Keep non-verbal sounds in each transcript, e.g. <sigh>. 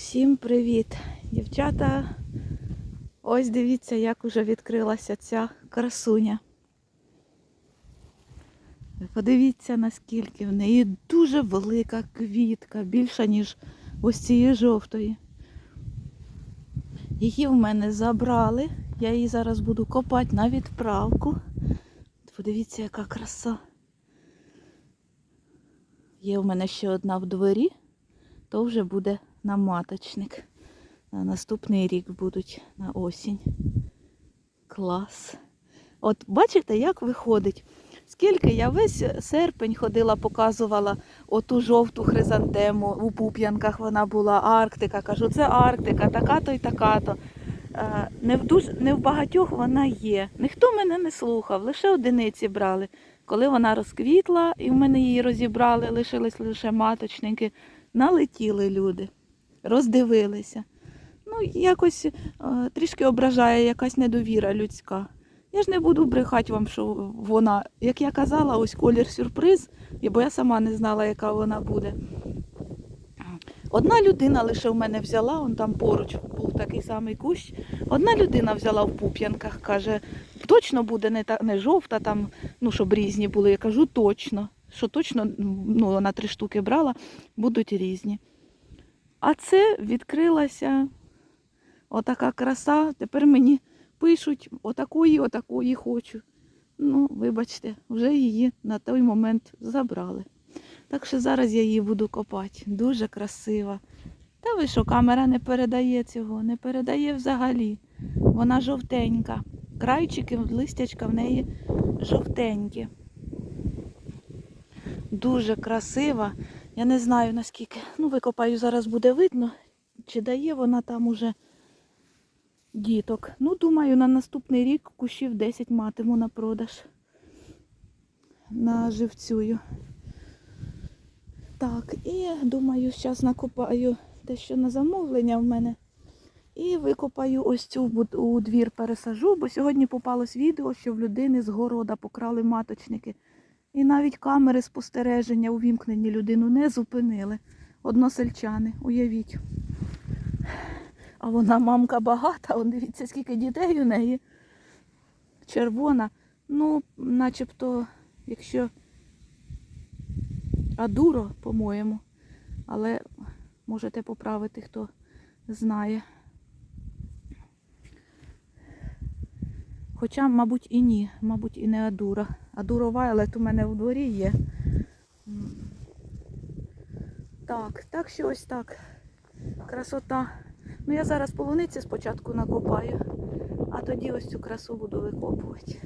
Всім привіт, дівчата. Ось дивіться, як уже відкрилася ця красуня. Подивіться, наскільки в неї дуже велика квітка, більша, ніж ось цієї жовтої. Її в мене забрали. Я її зараз буду копати на відправку. Подивіться, яка краса. Є в мене ще одна в дворі, то вже буде на маточник. На наступний рік будуть на осінь. Клас. От бачите, як виходить? Скільки я весь серпень ходила, показувала оту жовту хризантему у Пуп'янках вона була, Арктика. Кажу, це Арктика, така-то і така-то. Е, Не в, дуж... не в багатьох вона є. Ніхто мене не слухав, лише одиниці брали. Коли вона розквітла і в мене її розібрали, лишились лише маточники, налетіли люди, роздивилися. Ну, якось е, трішки ображає якась недовіра людська. Я ж не буду брехати вам, що вона, як я казала, ось колір сюрприз, бо я сама не знала, яка вона буде. Одна людина лише в мене взяла, он там поруч був такий самий кущ. Одна людина взяла в пуп'янках, каже, точно буде не, та, не жовта, там, ну, щоб різні були. Я кажу, точно, що точно, ну, вона три штуки брала, будуть різні. А це відкрилася отака краса. Тепер мені пишуть, отакої, отакої хочу. Ну, вибачте, вже її на той момент забрали. Так що зараз я її буду копати. Дуже красива. Та ви що, камера не передає цього, не передає взагалі. Вона жовтенька. Крайчики, листячка в неї жовтенькі. Дуже красива. Я не знаю наскільки. Ну, викопаю, зараз буде видно, чи дає вона там уже діток. Ну, думаю, на наступний рік кущів 10 матиму на продаж. На живцюю. Так, і думаю, зараз накопаю те, що на замовлення в мене. І викопаю ось цю у двір пересажу, бо сьогодні попалось відео, що в людини з города покрали маточники. І навіть камери спостереження увімкнені людину не зупинили. Односельчани, уявіть. А вона мамка багата, он дивіться, скільки дітей у неї. Червона. Ну, начебто, якщо Адуро, по-моєму. Але можете поправити, хто знає. Хоча, мабуть, і ні, мабуть, і не Адура. Адуро Вайлет у мене в дворі є. Так, так що ось так. Красота. Ну я зараз полуниці спочатку накопаю, а тоді ось цю красу буду викопувати.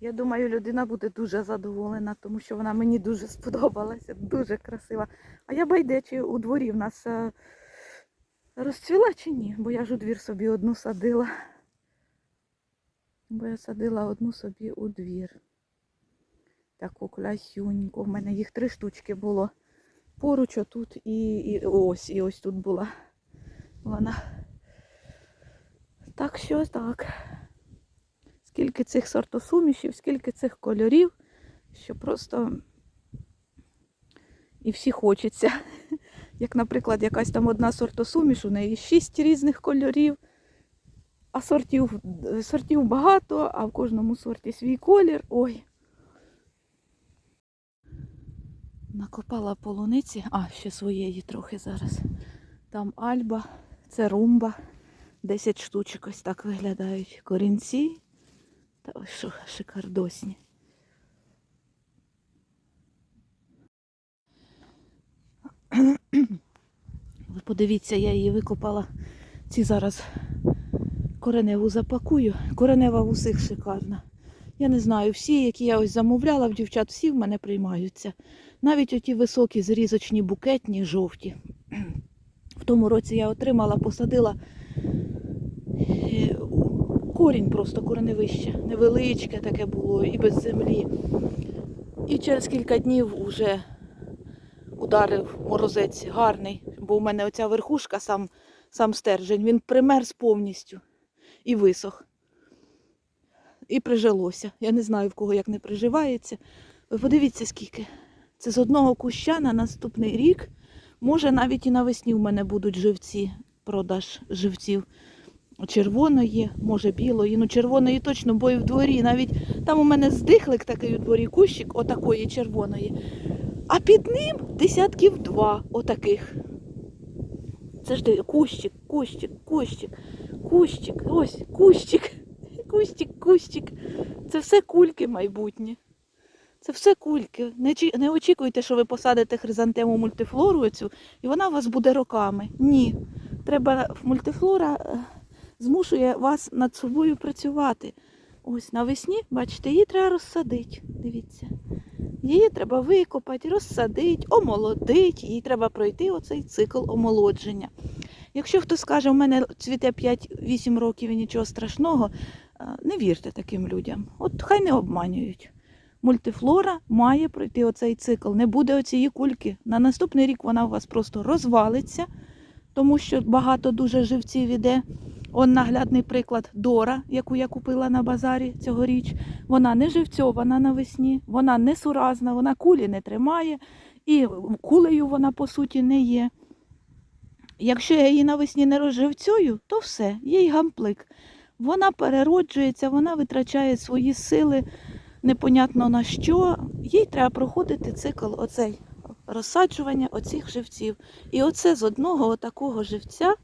Я думаю, людина буде дуже задоволена, тому що вона мені дуже сподобалася, дуже красива. А я байдечі у дворі в нас е, розцвіла чи ні? Бо я ж у двір собі одну садила. Бо я садила одну собі у двір. Таку клясюньку. У мене їх три штучки було. Поруч отут і, і ось, і ось тут була вона. Так що так. Скільки цих сортосумішів, скільки цих кольорів, що просто і всі хочеться. Як, наприклад, якась там одна сортосуміш, у неї шість різних кольорів, а сортів, сортів багато, а в кожному сорті свій колір. Ой. Накопала полуниці, а, ще своєї трохи зараз. Там альба, це румба. 10 штучок ось так виглядають. Корінці. Та ось що шикардосні. Подивіться, я її викопала. Ці зараз кореневу запакую. Коренева в усіх шикарна. Я не знаю, всі, які я ось замовляла в дівчат, всі в мене приймаються. Навіть оті високі зрізочні букетні, жовті. В тому році я отримала, посадила е, корінь просто кореневище. Невеличке таке було і без землі. І через кілька днів вже ударив морозець гарний, бо у мене оця верхушка, сам, сам стержень, він примерз повністю і висох. І прижилося. Я не знаю, в кого як не приживається. Ви подивіться, скільки. Це з одного куща на наступний рік Може, навіть і навесні в мене будуть живці, продаж живців червоної, може білої. Ну, червоної точно, бо і в дворі. Навіть там у мене здихлик такий у дворі кущик, отакої червоної. А під ним десятків два отаких. Це ж кущик, кущик, кущик, кущик, ось кущик, <laughs> кущик, кущик. Це все кульки майбутні. Це все кульки. Не, не очікуйте, що ви посадите хризантему мультифлору оцю, і вона у вас буде роками. Ні. Треба мультифлора е, змушує вас над собою працювати. Ось навесні, бачите, її треба розсадити. Дивіться. Її треба викопати, розсадити, омолодити, їй треба пройти оцей цикл омолодження. Якщо хтось скаже, у мене цвіте 5-8 років і нічого страшного, е, не вірте таким людям. От хай не обманюють. Мультифлора має пройти оцей цикл. Не буде оцієї кульки. На наступний рік вона у вас просто розвалиться, тому що багато дуже живців іде. Он наглядний приклад Дора, яку я купила на базарі цьогоріч. Вона не живцьована навесні, вона не суразна, вона кулі не тримає, і кулею вона по суті не є. Якщо я її навесні не розживцюю, то все, їй гамплик. Вона перероджується, вона витрачає свої сили непонятно на що. Їй треба проходити цикл оцей розсаджування оцих живців. І оце з одного отакого живця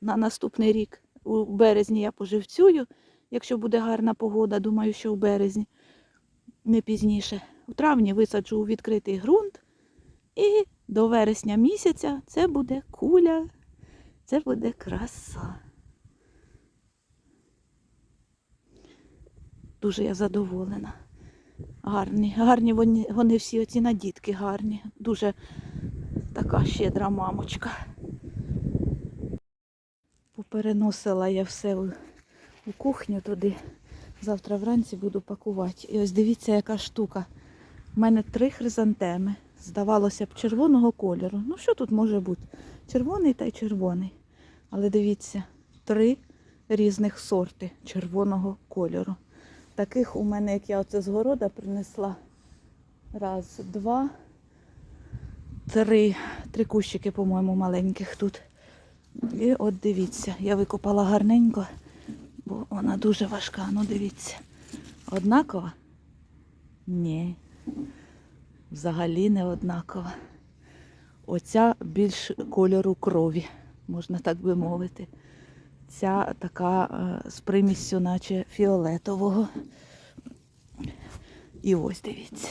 на наступний рік у березні я поживцюю. Якщо буде гарна погода, думаю, що у березні, не пізніше. У травні висаджу у відкритий ґрунт. І до вересня місяця це буде куля, це буде краса. Дуже я задоволена. Гарні, гарні вони, вони всі оці надітки гарні. Дуже така щедра мамочка. Попереносила я все у, у кухню туди. Завтра вранці буду пакувати. І ось дивіться, яка штука. У мене три хризантеми. Здавалося б, червоного кольору. Ну, що тут може бути? Червоний та й червоний. Але дивіться, три різних сорти червоного кольору. Таких у мене, як я оце з города принесла. Раз, два, три. Три кущики, по-моєму, маленьких тут. І от дивіться, я викопала гарненько, бо вона дуже важка. Ну дивіться. Однакова? Ні. Взагалі не однакова. Оця більш кольору крові, можна так би мовити. Ця така е, з приміссю, наче фіолетового. І ось дивіться.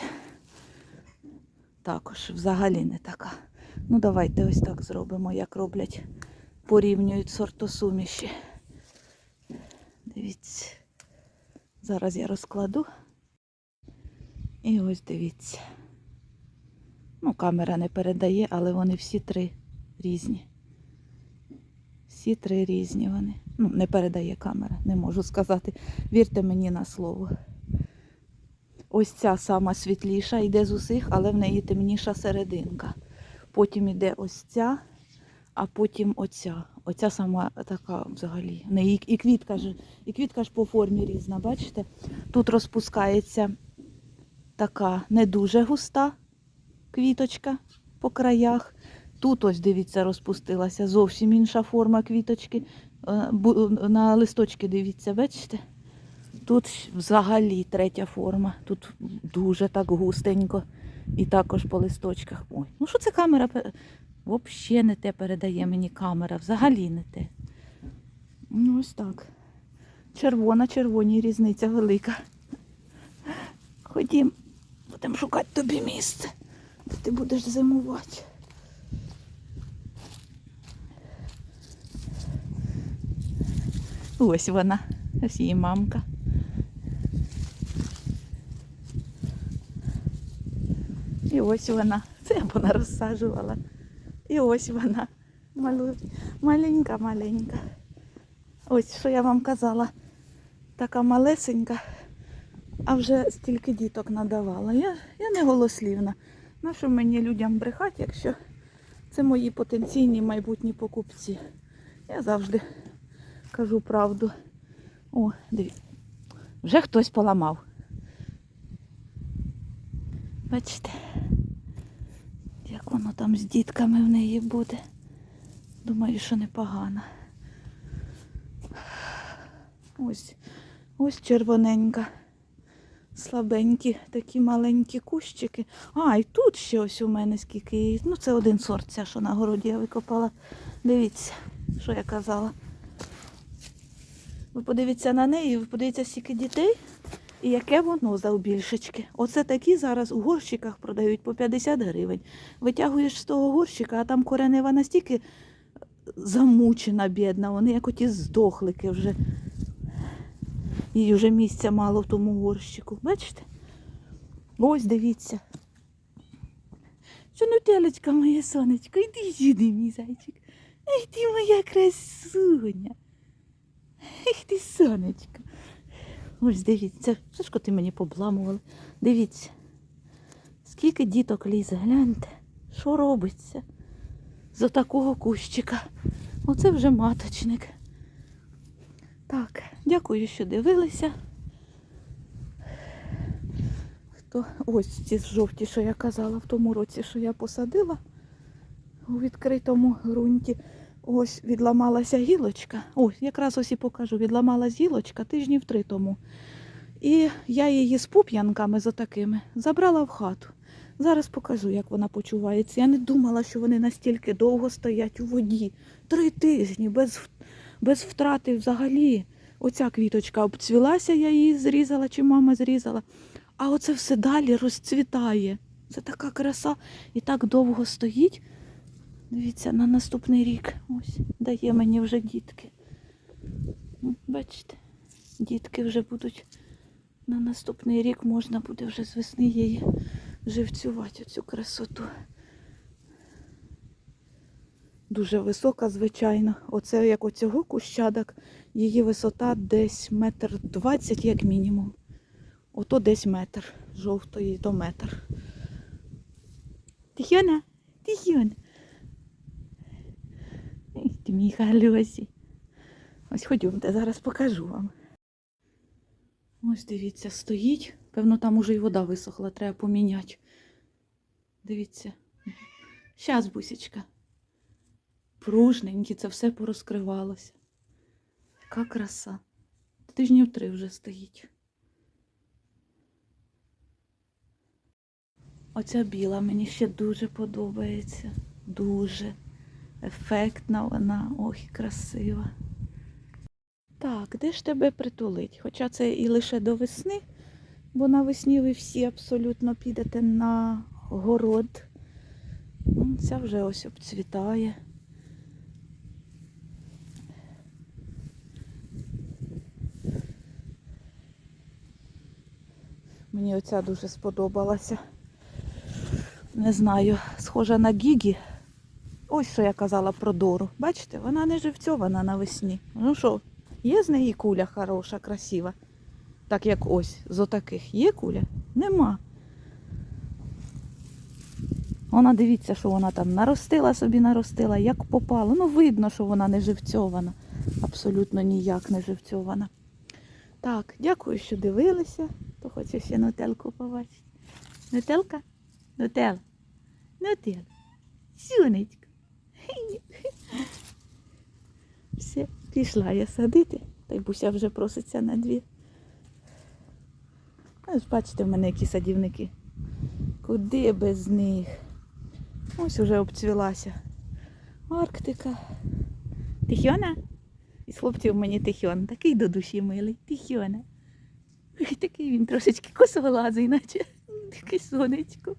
Також взагалі не така. Ну, давайте ось так зробимо, як роблять, порівнюють сортосуміші. Дивіться. Зараз я розкладу. І ось дивіться. Ну, камера не передає, але вони всі три різні. Всі три різні вони. Ну, не передає камера, не можу сказати. Вірте мені на слово. Ось ця сама світліша йде з усіх, але в неї темніша серединка. Потім йде ось ця, а потім оця. Оця сама така взагалі. В неї і квітка ж, і квітка ж по формі різна, бачите? Тут розпускається така не дуже густа квіточка по краях. Тут ось, дивіться, розпустилася зовсім інша форма квіточки. Е, На листочки дивіться, бачите? Тут взагалі третя форма. Тут дуже так густенько. І також по листочках. Ой, ну що це камера? Взагалі не те передає мені камера, взагалі не те. Ну, ось так. Червона, червоні різниця велика. Ходім, будемо шукати тобі місце, де ти будеш зимувати. Ось вона, ось її мамка. І ось вона. Це я вона розсаджувала. І ось вона. Маленька, маленька. Ось що я вам казала. Така малесенька, а вже стільки діток надавала. Я, я не голослівна. На що мені людям брехати, якщо це мої потенційні майбутні покупці. Я завжди кажу правду. О, дивіться. Вже хтось поламав. Бачите, воно там з дітками в неї буде. Думаю, що непогано. Ось, ось червоненька. Слабенькі, такі маленькі кущики. А, і тут ще ось у мене скільки. Ну, це один сорт, ця, що на городі я викопала. Дивіться, що я казала. Ви подивіться на неї, ви подивіться, скільки дітей і яке воно завбільшечки. Оце такі зараз у горщиках продають по 50 гривень. Витягуєш з того горщика, а там коренева настільки замучена, бідна, вони як оті здохлики вже. Їй вже місця мало в тому горщику. Бачите? Ось дивіться. Що ну телечка моє сонечко, іди сюди, мій зайчик. Ай ти моя красуня. Ах ти сонечко. Ось дивіться, що ж ти мені побламували. Дивіться. Скільки діток лізе, гляньте, що робиться з отакого кущика. Оце вже маточник. Так, дякую, що дивилися. Хто... Ось ці жовті, що я казала в тому році, що я посадила у відкритому ґрунті. Ось відламалася гілочка. Ось, якраз ось і покажу. Відламалась гілочка тижнів три тому. І я її з пуп'янками з отакими забрала в хату. Зараз покажу, як вона почувається. Я не думала, що вони настільки довго стоять у воді. Три тижні без, без втрати взагалі. Оця квіточка обцвілася, я її зрізала, чи мама зрізала. А оце все далі розцвітає. Це така краса і так довго стоїть. Дивіться, на наступний рік ось дає мені вже дітки. Бачите, дітки вже будуть на наступний рік можна буде вже з весни її живцювати оцю красоту. Дуже висока, звичайно. Оце як оцього кущадок, її висота десь метр двадцять, як мінімум. Ото десь метр. Жовтої до метр. Тихіона, Тихіона. Ти мій халюсі. Ось ходімте, зараз покажу вам. Ось дивіться, стоїть. Певно, там уже й вода висохла, треба поміняти. Дивіться. Щас, бусічка. Пружненькі, це все порозкривалося. Яка краса. Тижнів три вже стоїть. Оця біла мені ще дуже подобається. Дуже ефектна вона, ох, красива. Так, де ж тебе притулить? Хоча це і лише до весни, бо навесні ви всі абсолютно підете на город. Ну, Ця вже ось обцвітає. Мені оця дуже сподобалася. Не знаю, схожа на Гігі. Ось що я казала про Дору. Бачите, вона не живцьована навесні. Ну що, є з неї куля хороша, красива. Так як ось, з отаких. Є куля? Нема. Вона дивіться, що вона там наростила собі, наростила, як попало. Ну, видно, що вона не живцьована. Абсолютно ніяк не живцьована. Так, дякую, що дивилися. То хочу ще нутелку побачити. Нутелка? Нутел. Нутел. Сюнечко. Все, пішла я садити, та й буся вже проситься на двір. Ось бачите, в мене які садівники. Куди без них? Ось уже обцвілася. Арктика. Тихьона? Із хлопців мені Тихьон. Такий до душі милий. Тихьона. Такий він трошечки косолазий, наче таке сонечко.